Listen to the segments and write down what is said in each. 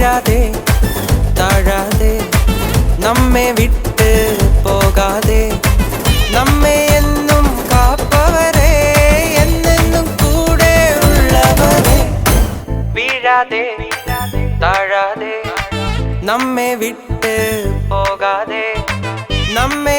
വീഴാതെ താഴാതെ നമ്മെ വിട്ട് പോകാതെ നമ്മെ എന്നും കാപ്പവരെ എന്നെന്നും കൂടെ ഉള്ളവരെ. വീഴാതെ താഴാതെ നമ്മെ വിട്ട് പോകാതെ നമ്മെ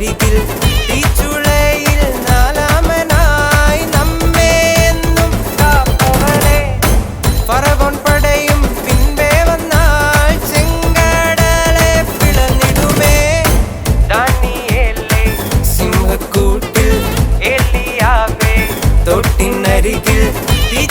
അരികിൽ ഈ തൊട്ടിനരികിൽ ഈ